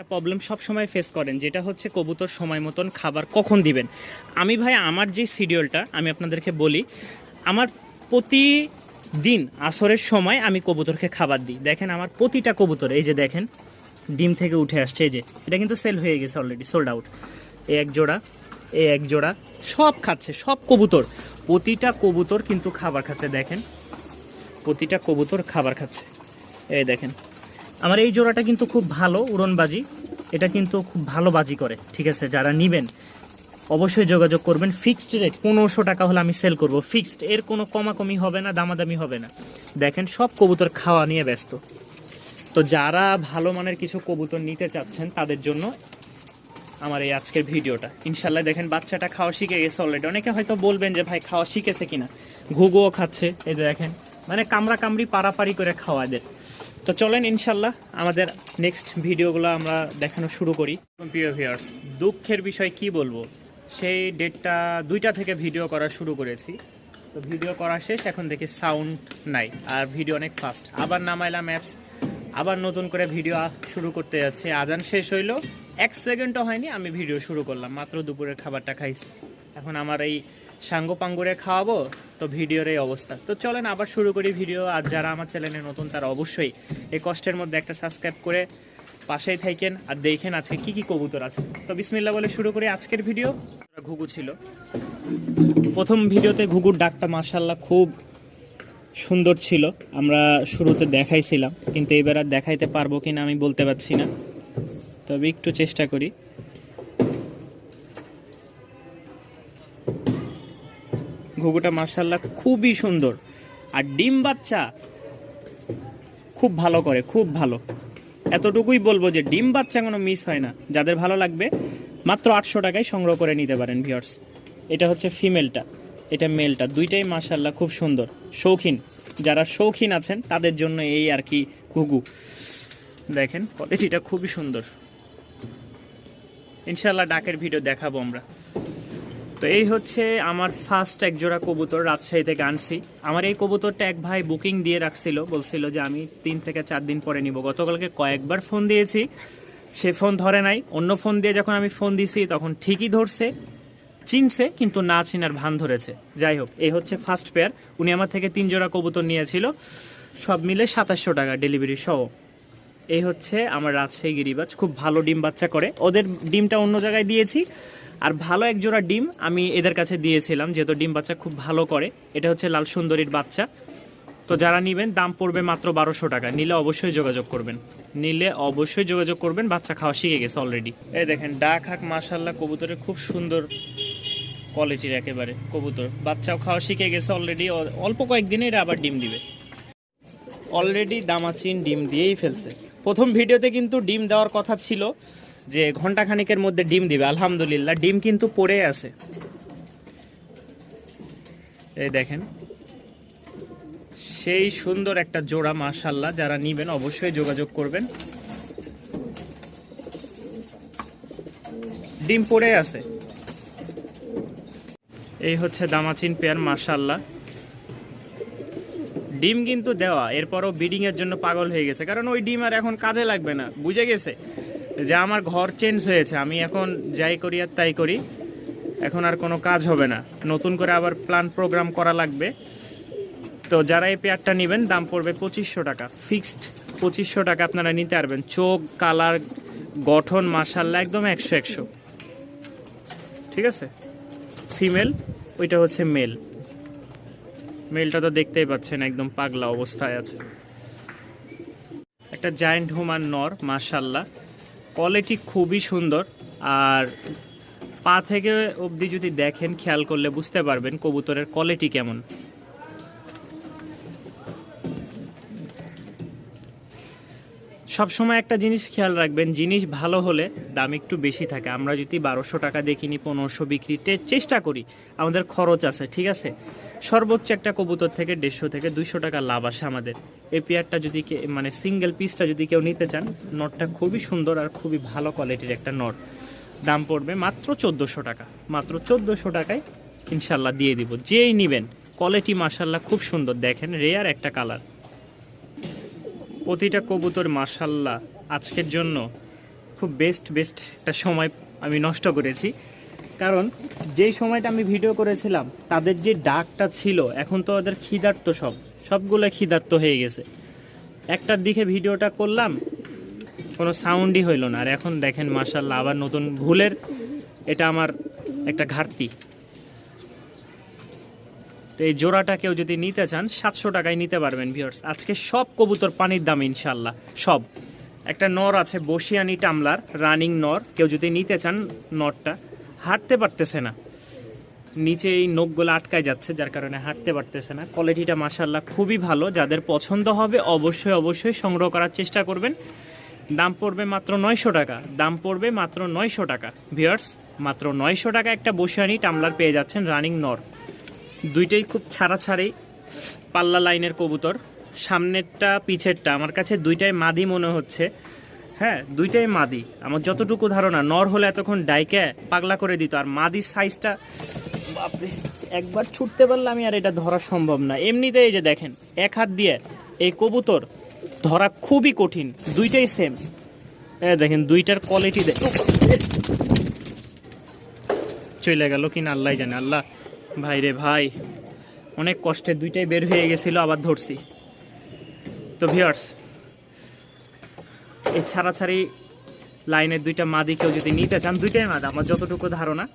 একটা প্রবলেম সব সময় ফেস করেন, যেটা হচ্ছে কবুতর সময় মতন খাবার কখন দিবেন। আমি ভাই, আমার যে শিডিউলটা আমি আপনাদেরকে বলি, আমার প্রতি দিন আসরের সময় আমি কবুতরকে খাবার দিই। দেখেন আমার প্রতিটা কবুতর, এই যে দেখেন, ডিম থেকে উঠে আসছে, এই যে, এটা কিন্তু সেল হয়ে গেছে অলরেডি সোল্ড আউট এই এক জোড়া এই এক জোড়া, সব খাচ্ছে, সব কবুতর। প্রতিটা কবুতর কিন্তু খাবার খাচ্ছে, দেখেন। প্রতিটা কবুতর খাবার খাচ্ছে। এই দেখেন আমার এই জোড়াটা কিন্তু খুব ভালো উড়নবাজি। এটা কিন্তু খুব ভালো বাজি করে, ঠিক আছে? যারা নিবেন, অবশ্যই যোগাযোগ করবেন। ফিক্সড রেট পনেরোশো টাকা হলে আমি সেল করব। ফিক্সড এর কোনো কমাকমি হবে না, দামাদামি হবে না। দেখেন, সব কবুতর খাওয়া নিয়ে ব্যস্ত। তো যারা ভালো মানের কিছু কবুতর নিতে চাচ্ছেন, তাদের জন্য আমার এই আজকের ভিডিওটা। ইনশাল্লাহ দেখেন, বাচ্চাটা খাওয়া শিখে গেছে অলরেডি অনেকে হয়তো বলবেন যে, ভাই, খাওয়া শিখেছে কিনা? ঘুঘুও খাচ্ছে। এই দেখেন মানে কামড়া কামড়ি পারাপারি করে খাওয়া এদের। তো চলেন ইনশাল্লাহ আমাদের নেক্সট ভিডিওগুলো আমরা দেখানো শুরু করি। প্রিয় দুঃখের বিষয় কি বলব? সেই ডেটটা দুইটা থেকে ভিডিও করা শুরু করেছি। তো ভিডিও করা শেষ, এখন দেখি সাউন্ড নাই, আর ভিডিও অনেক ফাস্ট আবার নামাইলাম অ্যাপস আবার নতুন করে ভিডিও শুরু করতে যাচ্ছে। আজান শেষ হইল, এক সেকেন্ডও হয়নি, আমি ভিডিও শুরু করলাম। মাত্র দুপুরের খাবারটা খাইছি। এখন আমার এই সাঙ্গ পাঙ্গুরে খাওয়াবো, তো ভিডিওর এই অবস্থা। তো চলেন আবার শুরু করি ভিডিও, আর যারা আমার চ্যানেলে নতুন তারা অবশ্যই এই কষ্টের মধ্যে একটা সাবস্ক্রাইব করে পাশেই থাকেন, আর দেখেন আজকে কি কি কবুতর আছে। তো বিসমিল্লা বলে শুরু করি আজকের ভিডিও। ঘুঘু ছিল। প্রথম ভিডিওতে ঘুঘুর ডাকটা মার্শাল্লাহ খুব সুন্দর ছিল, আমরা শুরুতে দেখাইছিলাম, কিন্তু এবার আর দেখাইতে পারব কিনা আমি বলতে পারছি না। তবে একটু চেষ্টা করি। ঘুঘুটা মার্শাল্লাহ খুবই সুন্দর। আর ডিম বাচ্চা খুব ভালো করে, খুব ভালো। এতটুকুই বলব যে ডিম বাচ্চা কোনো মিস হয় না। যাদের ভালো লাগবে, মাত্র আটশো টাকায় সংগ্রহ করে নিতে পারেন ভিওর্স এটা হচ্ছে ফিমেলটা এটা মেলটা দুইটাই মাশাল্লাহ খুব সুন্দর। শৌখিন, যারা শৌখিন আছেন, তাদের জন্য এই আর কি ঘুঘু। দেখেন কোয়ালিটিটা খুবই সুন্দর। ইনশাল্লাহ ডাকের ভিডিও দেখাবো আমরা। তো এই হচ্ছে আমার ফার্স্ট এক জোড়া কবুতর রাজশাহী থেকে আনছি। আমার এই কবুতরটা এক ভাই বুকিং দিয়ে রাখছিল, বলছিল যে আমি তিন থেকে চার দিন পরে নিব। গতকালকে কয়েকবার ফোন দিয়েছি, সে ফোন ধরে নাই। অন্য ফোন দিয়ে যখন আমি ফোন দিছি, তখন ঠিকই ধরছে, চিনছে, কিন্তু না চিনার ভান ধরেছে। যাই হোক, এই হচ্ছে ফার্স্ট পেয়ার উনি আমার থেকে তিন জোড়া কবুতর নিয়েছিল। সব মিলে সাতাশশো টাকা ডেলিভারি সহ। এই হচ্ছে আমার রাজশাহী গিরিবাজ। খুব ভালো ডিম বাচ্চা করে। ওদের ডিমটা অন্য জায়গায় দিয়েছি। আর ভালো এক জোড়া ডিম আমি এদের কাছে দিয়েছিলাম, যেহেতু ডিম বাচ্চা খুব ভালো করে। এটা হচ্ছে লাল সুন্দরীর বাচ্চা। তো যারা নেবেন, দাম পড়বে মাত্র বারোশো টাকা। নিলে অবশ্যই যোগাযোগ করবেন। নিলে অবশ্যই যোগাযোগ করবেন, বাচ্চা খাওয়া শিখে গেছে অলরেডি এই দেখেন, ডাক হাক মাশাল্লাহ কবুতরের খুব সুন্দর কোয়ালিটির একেবারে কবুতর। বাচ্চাও খাওয়া শিখে গেছে অলরেডি অল্প কয়েকদিনে এরা আবার ডিম দিবে। অলরেডি দামাচিন ডিম দিয়েই ফেলছে। প্রথম ভিডিওতে কিন্তু ডিম দেওয়ার কথা ছিল যে ঘণ্টা খানিকের মধ্যে ডিম দিবে, আলহামদুলিল্লাহ, ডিম কিন্তু পড়ে আছে। এই দেখেন, সেই সুন্দর একটা জোড়া মাশাল্লাহ যারা নিবেন অবশ্যই যোগাযোগ করবেন। ডিম পড়ে আছে। এই হচ্ছে দামাচিন পেয়ার মাশাল্লাহ ডিম কিন্তু দেওয়া, এরপরও ব্রিডিং এর জন্য পাগল হয়ে গেছে, কারণ ওই ডিম আর এখন কাজে লাগবে না, বুঝে গেছে? যে আমার ঘর চেঞ্জ হয়েছে, আমি এখন যাই করি আর তাই করি, এখন আর কোনো কাজ হবে না। নতুন করে আবার প্ল্যান প্রোগ্রাম করা লাগবে। তো যারা এই পেয়ারটা নেবেন, দাম পড়বে পঁচিশশো টাকা। ফিক্সড পঁচিশশো টাকা আপনারা নিতে পারবেন। চোখ কালার গঠন মাসাল্লা একদম একশো একশো। ঠিক আছে? ফিমেল ওইটা হচ্ছে মেল মেলটা তো দেখতেই পাচ্ছেন, একদম পাগলা অবস্থায় আছে। একটা জায়েন্ট হুমান নর, মাশাল্লাহ। কোয়ালিটি খুবই সুন্দর। আর পা থেকে অবধি যদি দেখেন, খেয়াল করলে বুঝতে পারবেন কবুতরের কোয়ালিটি কেমন। সবসময় একটা জিনিস খেয়াল রাখবেন, জিনিস ভালো হলে দাম একটু বেশি থাকে। আমরা যদি বারোশো টাকা দিয়ে কিনি পনেরোশো বিক্রিতে চেষ্টা করি, আমাদের খরচ আছে, ঠিক আছে? সর্বোচ্চ একটা কবুতর থেকে দেড়শো থেকে দুইশো টাকা লাভ আসে আমাদের। এই পেয়ারটা যদি মানে সিঙ্গেল পিসটা যদি কেউ নিতে চান, নটটা খুবই সুন্দর আর খুবই ভালো কোয়ালিটির একটা নট। দাম পড়বে মাত্র চোদ্দোশো টাকা। মাত্র চোদ্দোশো টাকায় ইনশাল্লাহ দিয়ে দিব। যেই নেবেন কোয়ালিটি মাসাল্লাহ খুব সুন্দর। দেখেন রেয়ার একটা কালার প্রতিটা কবুতর মাশাল্লাহ আজকের জন্য খুব বেস্ট বেস্ট একটা সময় আমি নষ্ট করেছি। কারণ যেই সময়টা আমি ভিডিও করেছিলাম, তাদের যে ডাকটা ছিল, এখন তো ওদের খিদার্ত সব। সবগুলো খিদার্ত হয়ে গেছে। একটার দিকে ভিডিওটা করলাম, কোনো সাউন্ডই হইল না। আর এখন দেখেন মার্শাল্লাহ আবার নতুন ভুলের এটা আমার একটা ঘাটতি। তো এই জোড়াটা কেউ যদি নিতে চান, সাতশো টাকায় নিতে পারবেন ভিউয়ার্স আজকে সব কবুতর পানির দাম ইনশাল্লাহ সব। একটা নর আছে, বসিয়ানি টামলার রানিং নর। কেউ যদি নিতে চান নরটা হাঁটতে পারতেছে না। নিচে এই নখগুলো আটকায় যাচ্ছে, যার কারণে হাঁটতে পারতেছে না। কোয়ালিটিটা মাসাল্লাহ খুবই ভালো। যাদের পছন্দ হবে, অবশ্যই অবশ্যই সংগ্রহ করার চেষ্টা করবেন। দাম পড়বে মাত্র নয়শো টাকা। দাম পড়বে মাত্র নয়শো টাকা। ভিউয়ার্স মাত্র নয়শো টাকা একটা বসিয়ানি টামলার পেয়ে যাচ্ছেন রানিং নর দুইটাই খুব ছাড়া ছাড়াছাড়ি পাল্লা লাইনের কবুতর। সামনেরটা, পিছেরটা, আমার কাছে দুইটাই মাদি মনে হচ্ছে। হ্যাঁ দুইটাই মাদি। আমার যতটুকু ধারণা, নর হলে এতক্ষণ ডাইকে পাগলা করে দিত, আর মাদির সাইজটা, বাপরে, একবার ছুটতে পারলে আমি আর এটা ধরা সম্ভব না। এমনিতে এই যে দেখেন, এক হাত দিয়ে এই কবুতর ধরা খুবই কঠিন, দুইটাই সেম হ্যাঁ দেখেন, দুইটার কোয়ালিটি দেখ চলে গেল কিনা আল্লাহ জানে। আল্লাহ, ভাই রে ভাই, অনেক কষ্টে দুইটাই বের হয়ে গেছিল, আবার ধরছি। তো ভিউয়ার্স এই ছাড়াছাড়ি লাইনের দুইটা মাদি কেউ যদি নিতে চান, দুইটাই মাদ, আমার যতটুকু ধারণা।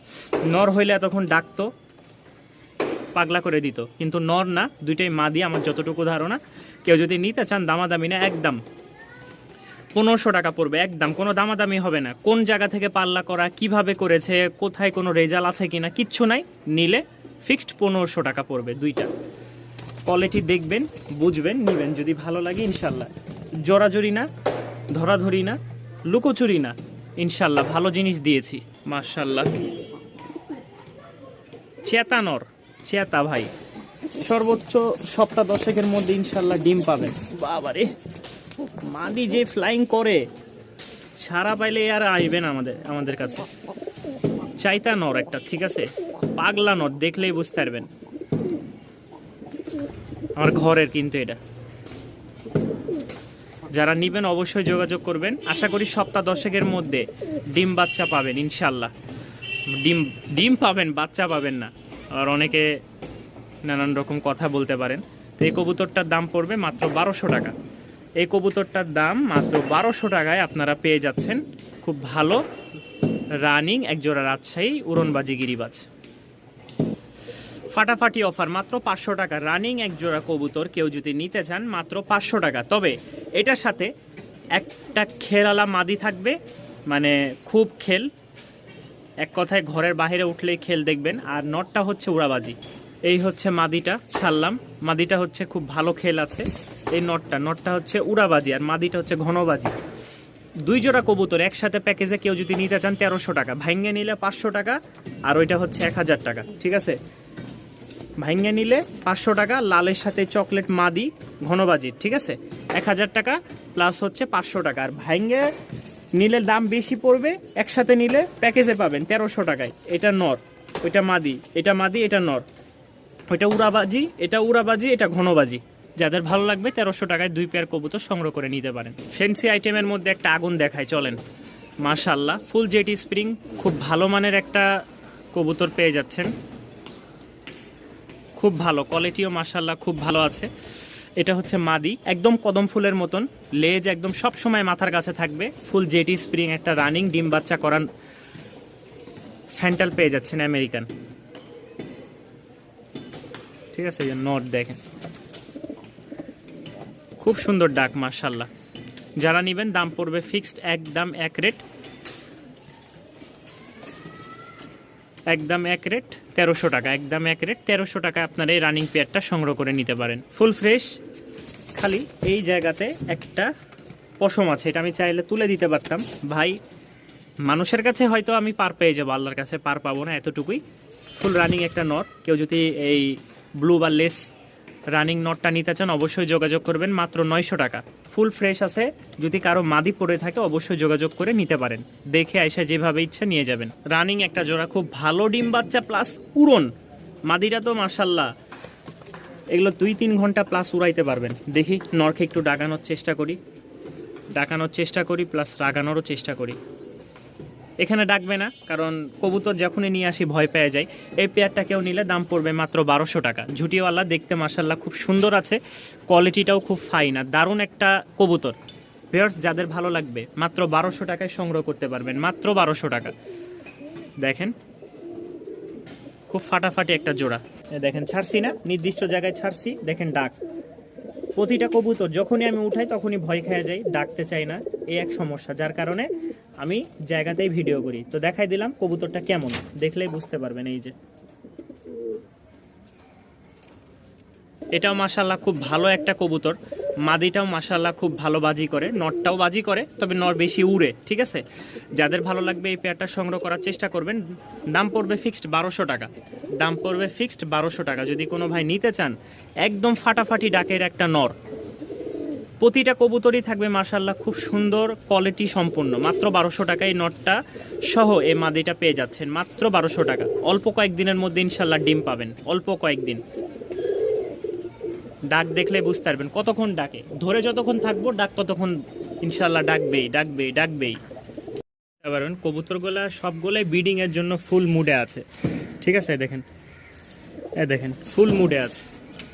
নর হইলে এতক্ষণ ডাকতো, পাগলা করে দিত। কিন্তু নর না, দুইটাই মাদি, আমার যতটুকু ধারণা। কেউ যদি নিতে চান, দামাদামি না, একদম। পনেরোশো টাকা পড়বে, একদম। কোনো দামাদামি হবে না। কোন জায়গা থেকে পাল্লা করা, কীভাবে করেছে, কোথায় কোনো রেজাল্ট আছে কিনা, কিচ্ছু নাই। নিলে ফিক্সড পনেরোশো টাকা পড়বে দুইটা। কোয়ালিটি দেখবেন, বুঝবেন, নেবেন। যদি ভালো লাগে, ইনশাল্লাহ। জোরাজুরি না ধরাধরি না, লুকোচুরি না। ইনশাল্লাহ ভালো জিনিস দিয়েছি মার্শাল্লাহ চেতানর, চেতা ভাই। সর্বোচ্চ সপ্তাহ দশেকের মধ্যে ইনশাল্লাহ ডিম পাবেন। বাবারে, মাদি যে ফ্লাইং করে ছাড়া পাইলে আর আইবেন আমাদের আমাদের কাছে। চাইতা নর একটা, ঠিক আছে? পাগলা নর দেখলেই বুঝতে পারবেন। আমার ঘরের কিন্তু এটা। যারা নিবেন অবশ্যই যোগাযোগ করবেন। আশা করি সপ্তাহ দশেকের মধ্যে ডিম বাচ্চা পাবেন, ইনশাল্লাহ। ডিম ডিম পাবেন, বাচ্চা পাবেন না। আর অনেকে নানান রকম কথা বলতে পারেন। তো এই কবুতরটার দাম পড়বে মাত্র বারোশো টাকা। এই কবুতরটার দাম মাত্র বারোশো টাকায় আপনারা পেয়ে যাচ্ছেন। খুব ভালো রানিং, একজোড়া রাজশাহী, উড়নবাজি গিরিবাজ। ফাটাফাটি অফার, মাত্র পাঁচশো টাকা। রানিং এক জোড়া কবুতর, কেউ যদি নিতে চান, মাত্র পাঁচশো টাকা। তবে এটার সাথে একটা খেলালা মাদি থাকবে মানে খুব খেল। এক কথায় ঘরের বাইরে উঠলেই খেল দেখবেন। আর নটটা হচ্ছে উড়াবাজি। এই হচ্ছে মাদিটা, ছাড়লাম। মাদিটা হচ্ছে খুব ভালো খেল আছে, এই নটটা। নটটা হচ্ছে উড়াবাজি আর মাদিটা হচ্ছে ঘনবাজি। দুই জোড়া কবুতর, একসাথে প্যাকেজে কেউ যদি নিতে চান, তেরোশো টাকা। ভাঙ্গে নিলে পাঁচশো টাকা, আর ওইটা হচ্ছে এক হাজার টাকা। ঠিক আছে? ভাঙ্গে নিলে পাঁচশো টাকা, লালের সাথে চকলেট মাদি ঘনবাজির ঠিক আছে? এক হাজার টাকা প্লাস হচ্ছে পাঁচশো টাকা। আর ভাঙ্গে নিলে দাম বেশি পড়বে, একসাথে নিলে প্যাকেজে পাবেন তেরোশো টাকায়। এটা নর, ওইটা মাদি, এটা মাদি, এটা নর। ওইটা উড়াবাজি এটা উড়াবাজি এটা ঘনবাজি যাদের ভালো লাগবে তেরোশো টাকায় দুই পেয়ার কবুতর সংগ্রহ করে নিতে পারেন। ফ্যান্সি আইটেমের মধ্যে একটা আগুন দেখায়, চলেন। মাশাল্লাহ ফুল জেটি স্প্রিং খুব ভালো মানের একটা কবুতর পেয়ে যাচ্ছেন। খুব ভালো কোয়ালিটিও মাশাল্লাহ খুব ভালো আছে। এটা হচ্ছে মাদি, একদম কদম ফুলের মতন, লেজ একদম সব সময় মাথার কাছে থাকবে। ফুল জেটি স্প্রিং একটা রানিং ডিম বাচ্চা করান ফ্যান্টাল পেয়ে যাচ্ছেন আমেরিকান। ঠিক আছে নট দেখেন। খুব সুন্দর ডাক মার্শাল্লাহ যারা নেবেন, দাম পড়বে ফিক্সড একদম এক রেট একদম এক রেট তেরোশো টাকা, একদম এক রেট তেরোশো টাকা আপনার এই রানিং পেয়ারটা সংগ্রহ করে নিতে পারেন। ফুল ফ্রেশ খালি এই জায়গাতে একটা পশম আছে, এটা আমি চাইলে তুলে দিতে পারতাম। ভাই, মানুষের কাছে হয়তো আমি পার পেয়ে যাব, আল্লাহর কাছে পার পাবো না এতটুকুই। ফুল রানিং একটা নর, কেউ যদি এই ব্লু বা লেস রানিং নটটা নিতে চান, অবশ্যই যোগাযোগ করবেন, মাত্র নয়শো টাকা। ফুল ফ্রেশ আছে, যদি কারও মাদি পড়ে থাকে, অবশ্যই যোগাযোগ করে নিতে পারেন। দেখে আইসা যেভাবে ইচ্ছা নিয়ে যাবেন। রানিং একটা জোড়া, খুব ভালো ডিম বাচ্চা প্লাস উড়ন। মাদিটা তো মার্শাল্লাহ এগুলো দুই তিন ঘণ্টা প্লাস উড়াইতে পারবেন। দেখি নরকে একটু ডাকানোর চেষ্টা করি। ডাকানোর চেষ্টা করি প্লাস রাগানোরও চেষ্টা করি। এখানে ডাকবে না, কারণ কবুতর যখনই নিয়ে আসি ভয় পেয়ে যায় এই পেয়ারটা কেউ নিলে দাম পড়বে মাত্র বারোশো টাকা। ঝুটিওয়ালা দেখতে মাসাল্লাহ খুব সুন্দর আছে, কোয়ালিটিটাও খুব ফাইন আর দারুণ একটা কবুতর। ভিউয়ার্স যাদের ভালো লাগবে, মাত্র বারোশো টাকায় সংগ্রহ করতে পারবেন, মাত্র বারোশো টাকা। দেখেন, খুব ফাটাফাটি একটা জোড়া। দেখেন, ছাড়ছি না, নির্দিষ্ট জায়গায় ছাড়ছি, দেখেন ডাক। প্রতিটা কবুতর যখনই আমি উঠাই তখনই ভয় খেয়ে যাই, ডাকতে চাই না এই এক সমস্যা, যার কারণে আমি জায়গাতেই ভিডিও করি। তো দেখাই দিলাম কবুতরটা কেমন। দেখলেই বুঝতে পারবেন এই যে। এটাও মাসাল্লাহ খুব ভালো একটা কবুতর। মাদিটাও মাসাল্লাহ খুব ভালো বাজি করে। নটটাও বাজি করে, তবে নর বেশি উড়ে, ঠিক আছে? যাদের ভালো লাগবে এই পেয়ারটা সংগ্রহ করার চেষ্টা করবেন। দাম পড়বে ফিক্সড বারোশো টাকা। দাম পড়বে ফিক্সড বারোশো টাকা। যদি কোনো ভাই নিতে চান, একদম ফাটাফাটি ডাকের একটা নর। প্রতিটা কবুতরই থাকবে মার্শাল্লাহ খুব সুন্দর কোয়ালিটি সম্পূর্ণ। মাত্র বারোশো টাকায় নটটা সহ এই মাদিটা পেয়ে যাচ্ছেন। মাত্র বারোশো টাকা। অল্প কয়েকদিনের মধ্যে ইনশাল্লাহ ডিম পাবেন। অল্প কয়েকদিন। ডাক দেখলে বুঝতে পারবেন কতক্ষণ ডাকে। ধরে যতক্ষণ থাকব, ডাক ততক্ষণ ইনশাল্লাহ ডাকবেই ডাকবেই ডাকবেই। পারবেন, কবুতরগুলা সবগুলোই ব্রিডিং এর জন্য ফুল মুডে আছে। ঠিক আছে দেখেন। এ দেখেন ফুল মুডে আছে।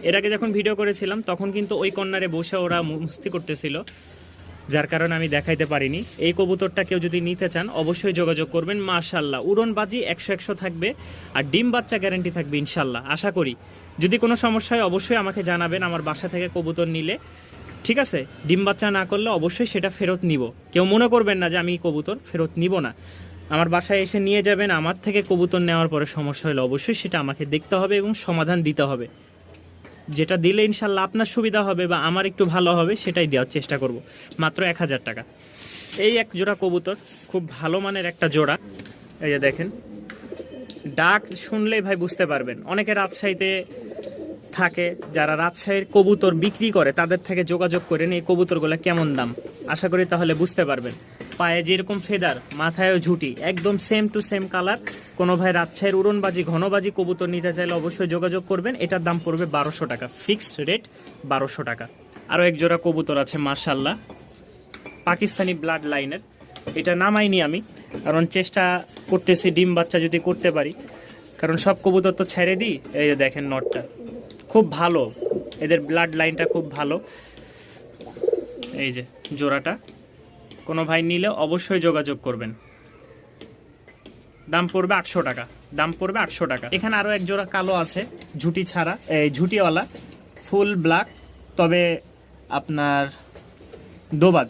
এর আগে যখন ভিডিও করেছিলাম, তখন কিন্তু ওই কর্নারে বসে ওরা মুস্তি করতেছিল, যার কারণে আমি দেখাইতে পারিনি। এই কবুতরটা কেউ যদি নিতে চান, অবশ্যই যোগাযোগ করবেন মাশাল্লাহ উড়নবাজি একশো একশো থাকবে, আর ডিম বাচ্চা গ্যারেন্টি থাকবে ইনশাল্লাহ আশা করি। যদি কোনো সমস্যা হয়, অবশ্যই আমাকে জানাবেন, আমার বাসা থেকে কবুতর নিলে। ঠিক আছে? ডিম বাচ্চা না করলে অবশ্যই সেটা ফেরত নিব। কেউ মনে করবেন না যে আমি কবুতর ফেরত নিব না। আমার বাসায় এসে নিয়ে যাবেন, আমার থেকে কবুতর নেওয়ার পরে সমস্যা হলে অবশ্যই সেটা আমাকে দেখতে হবে এবং সমাধান দিতে হবে। যেটা দিলে ইনশাল্লাহ আপনার সুবিধা হবে বা আমার একটু ভালো হবে, সেটাই দেওয়ার চেষ্টা করব। মাত্র এক হাজার টাকা। এই এক জোড়া কবুতর, খুব ভালো মানের একটা জোড়া। এই যে দেখেন, ডাক শুনলেই ভাই বুঝতে পারবেন। অনেকে রাজশাহীতে থাকে, যারা রাজশাহীর কবুতর বিক্রি করে, তাদের থেকে যোগাযোগ করেন এই কবুতরগুলো কেমন দাম। আশা করি তাহলে বুঝতে পারবেন। পায়ে যেরকম ফেদার, মাথায়ও ঝুটি। একদম সেম টু সেম কালার কোনো ভাই রাজশাহীর উড়নবাজি, ঘনবাজি কবুতর নিতে চাইলে অবশ্যই যোগাযোগ করবেন। এটার দাম পড়বে বারোশো টাকা। ফিক্সড রেট বারোশো টাকা। আরও এক জোড়া কবুতর আছে মার্শাল্লাহ পাকিস্তানি ব্লাড লাইনের এটা নামাইনি আমি, কারণ চেষ্টা করতেছি ডিম বাচ্চা যদি করতে পারি। কারণ সব কবুতর তো ছেড়ে দিই। এই যে দেখেন নটটা খুব ভালো। এদের ব্লাড লাইনটা খুব ভালো। এই যে জোড়াটা। কোনো ভাই নিলে অবশ্যই যোগাযোগ করবেন। দাম পড়বে আটশো টাকা। দাম পড়বে আটশো টাকা। এখানে আরও এক জোড়া কালো আছে, ঝুটি ছাড়া, এই ঝুটিওয়ালা, ফুল ব্ল্যাক, তবে আপনার দোবাজ,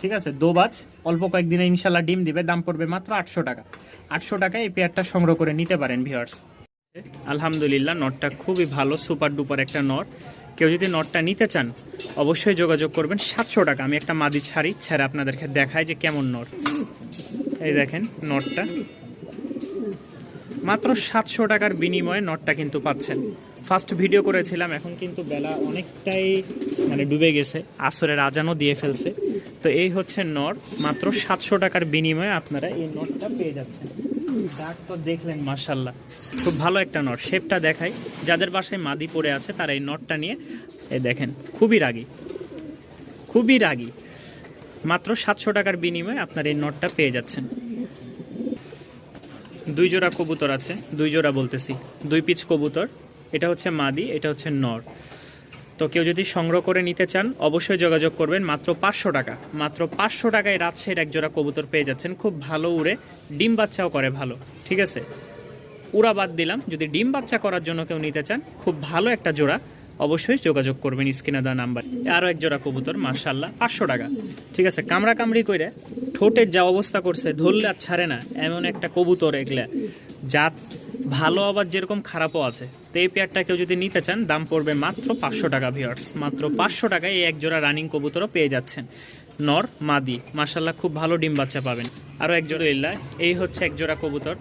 ঠিক আছে? দোবাজ, অল্প কয়েকদিনে ইনশাল্লাহ ডিম দিবে, দাম পড়বে মাত্র আটশো টাকা। আটশো টাকায় এই পেয়ারটা সংগ্রহ করে নিতে পারেন ভিওয়ার্স আলহামদুলিল্লাহ, নটটা খুবই ভালো সুপার ডুপার একটা নট। কেউ যদি নটটা নিতে চান অবশ্যই যোগাযোগ করবেন। সাতশো টাকা। আমি একটা মাদি ছাড়ি, ছেড়ে আপনাদেরকে দেখাই যে কেমন নট এই দেখেন নটটা মাত্র সাতশো টাকার বিনিময়ে নটটা কিন্তু পাচ্ছেন। ফার্স্ট ভিডিও করেছিলাম, এখন কিন্তু বেলা অনেকটাই মানে ডুবে গেছে। আসরের আজানও দিয়ে ফেলছে। তো এই হচ্ছে নট মাত্র সাতশো টাকার বিনিময়ে আপনারা এই নটটা পেয়ে যাচ্ছেন। তো দেখলেন মার্শাল্লাহ খুব ভালো একটা নট। শেপটা দেখাই। যাদের বাসায় মাদি পড়ে আছে, তারা এই নটটা নিয়ে এই দেখেন, খুবই রাগী। খুবই রাগী। মাত্র সাতশো টাকার বিনিময়ে আপনার এই নটটা পেয়ে যাচ্ছেন। দুই জোড়া কবুতর আছে। দুই জোড়া বলতেছি। দুই পিচ কবুতর। এটা হচ্ছে মাদি, এটা হচ্ছে নর। তো কেউ যদি সংগ্রহ করে নিতে চান, অবশ্যই যোগাযোগ করবেন মাত্র পাঁচশো টাকা। মাত্র পাঁচশো টাকায় রাজশাহীর এক জোড়া কবুতর পেয়ে যাচ্ছেন। খুব ভালো উড়ে, ডিম বাচ্চাও করে ভালো, ঠিক আছে? উড়া বাদ দিলাম, যদি ডিম বাচ্চা করার জন্য কেউ নিতে চান, খুব ভালো একটা জোড়া। অবশ্যই যোগাযোগ করবেন স্ক্রিনে দেওয়া নাম্বার। আরও এক জোড়া কবুতর মার্শাল্লাহ পাঁচশো টাকা। ঠিক আছে, কামড়া কামড়ি করে ঠোঁটের যা অবস্থা করছে, ধরলে আর ছাড়ে না, এমন একটা কবুতর এগুলা। জাত ভালো, আবার যেরকম খারাপও আছে। তো এই পেয়ারটা কেউ যদি নিতে চান, দাম পড়বে মাত্র পাঁচশো টাকা ভিওয়ার্স মাত্র পাঁচশো টাকায় এই এক জোড়া রানিং কবুতরও পেয়ে যাচ্ছেন। নর, মাদি মার্শাল্লাহ খুব ভালো ডিম বাচ্চা পাবেন। আরও এক জোড়া ইল্লা এই হচ্ছে এক জোড়া কবুতর।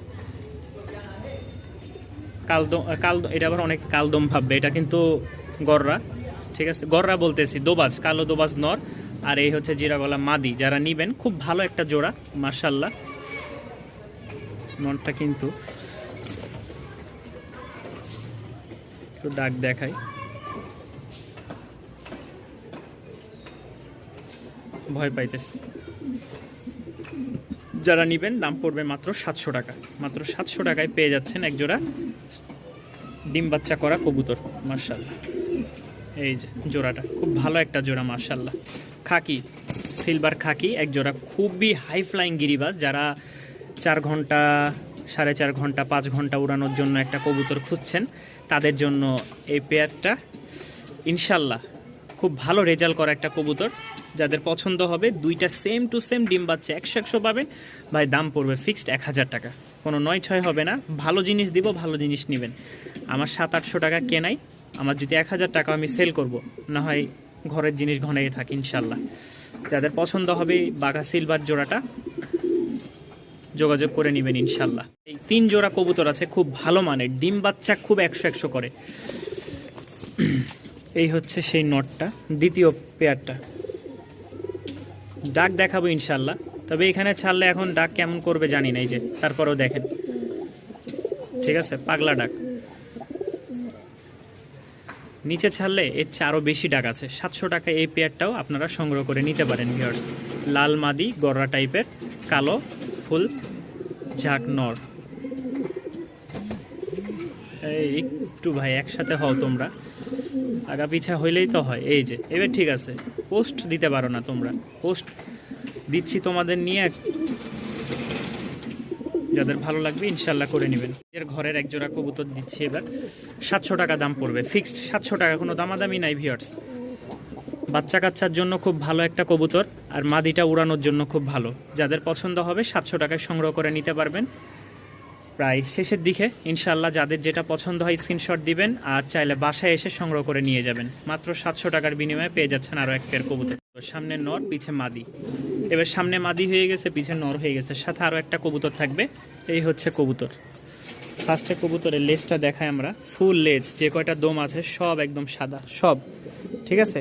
কালদম কালদ এটা আবার অনেক কালদম ভাববে, এটা কিন্তু গররা, ঠিক আছে? গররা বলতেছি, দোবাজ, কালো দোবাজ নর। আর এই হচ্ছে জিরাগলা মাদি। যারা নিবেন, খুব ভালো একটা জোড়া মার্শাল্লাহ নরটা কিন্তু ডাক দেখাই। ভয় পাইতেছি। যারা নেবেন, দাম পড়বে মাত্র সাতশো টাকা। মাত্র সাতশো টাকায় পেয়ে যাচ্ছেন এক জোড়া ডিম বাচ্চা করা কবুতর মার্শাল্লাহ এই যে জোড়াটা, খুব ভালো একটা জোড়া মার্শাল্লাহ খাকি, সিলভার খাকি, এক জোড়া খুবই হাই ফ্লাইং গিরিবাজ, যারা চার ঘণ্টা, সাড়ে চার ঘণ্টা, পাঁচ ঘণ্টা উড়ানোর জন্য একটা কবুতর খুঁজছেন, তাদের জন্য এই পেয়ারটা ইনশাল্লাহ খুব ভালো রেজাল্ট করা একটা কবুতর। যাদের পছন্দ হবে, দুইটা সেম টু সেম ডিম বাচ্চা একশো একশো পাবেন। ভাই, দাম পড়বে ফিক্সড এক হাজার টাকা। কোনো নয় ছয় হবে না, ভালো জিনিস দিব, ভালো জিনিস নেবেন। আমার সাত আটশো টাকা কেনাই আমার যদি এক হাজার টাকা আমি সেল করব, না হয় ঘরের জিনিস ঘনাই থাকি, ইনশাল্লাহ। যাদের পছন্দ হবে বাঘা সিলভার জোড়াটা, যোগাযোগ করে নেবেন, ইনশাল্লাহ। এই তিন জোড়া কবুতর আছে, খুব ভালো মানের, ডিম বাচ্চা খুব একশো একশো করে। এই হচ্ছে সেই নটটা, দ্বিতীয় পেয়ারটা ডাক দেখাবো, ইনশাল্লাহ। তবে এখানে ছাড়লে এখন ডাক কেমন করবে জানি না, এই যে, তারপরেও দেখেন। ঠিক আছে, পাগলা ডাক। নিচে ছাড়লে এর চেয়ে আরও বেশি ডাক আছে। সাতশো টাকা এই পেয়ারটাও আপনারা সংগ্রহ করে নিতে পারেন ভিউয়ার্স লাল মাদি, গররা টাইপের, কালো, ফুল, ঝাঁক, নর। একটু ভাই, একসাথে হও তোমরা। আগা পিছা হইলেই তো হয়। এই যে, এবার ঠিক আছে। পোস্ট দিতে পারো না তোমরা। পোস্ট দিচ্ছি তোমাদের নিয়ে যাদের ভালো লাগবে ইনশাল্লাহ করে নেবেন। এর ঘরের এক জোড়া কবুতর দিচ্ছি এবার। সাতশো টাকা দাম পড়বে। ফিক্সড সাতশো টাকা, কোনো দামাদামি নাই ভিওর্স বাচ্চা কাচ্চার জন্য খুব ভালো একটা কবুতর, আর মাদিটা উড়ানোর জন্য খুব ভালো। যাদের পছন্দ হবে সাতশো টাকায় সংগ্রহ করে নিতে পারবেন। প্রায় শেষের দিকে ইনশাল্লাহ যাদের যেটা পছন্দ হয় স্ক্রিনশট দিবেন আর চাইলে বাসায় এসে সংগ্রহ করে নিয়ে যাবেন। মাত্র সাতশো টাকার বিনিময়ে পেয়ে যাচ্ছেন আরও এক পেয়ার কবুতর। সামনে নর, পিছে মাদি। এবার সামনে মাদি হয়ে গেছে, পিছে নর হয়ে গেছে। সাথে আরও একটা কবুতর থাকবে, এই হচ্ছে কবুতর। ফার্স্টে কবুতরের লেজটা দেখাই আমরা। ফুল লেজ, যে কয়টা দম আছে সব একদম সাদা, সব। ঠিক আছে?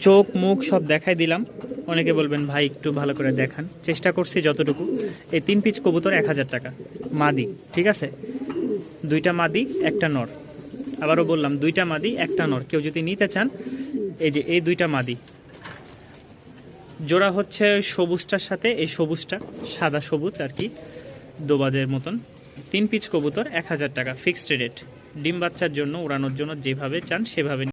চোখ, মুখ সব দেখাই দিলাম। অনেকে বলবেন, ভাই, একটু ভালো করে দেখান। চেষ্টা করছি যতটুকু। এই তিন পিচ কবুতর এক হাজার টাকা, মাদি, ঠিক আছে? দুইটা মাদি, একটা নর। আবারও বললাম, দুইটা মাদি, একটা নর। কেউ যদি নিতে চান, এই যে, এই দুইটা মাদি। জোড়া হচ্ছে সবুজটার সাথে, এই সবুজটা, সাদা সবুজ আর কি, দোবাজের মতন। তিন পিচ কবুতর এক হাজার টাকা ফিক্সড রেট ডিম বাচ্চার জন্য, উড়ানোর জন্য যেভাবে চান, সেভাবে